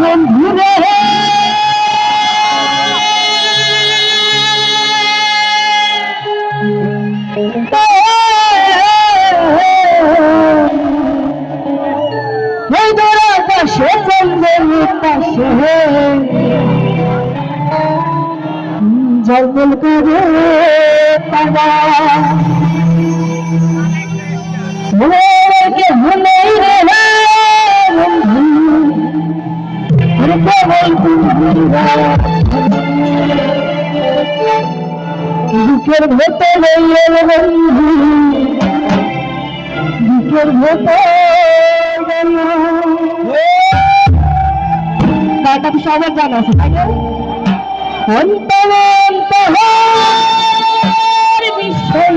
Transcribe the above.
বন্ধু রে। পাশে জঙ্গলের পাশে। জঙ্গল করে। বুকের ভেতরে বুকের ভেতরে গায়টা সবার জানা আছে তাই না? বিষয়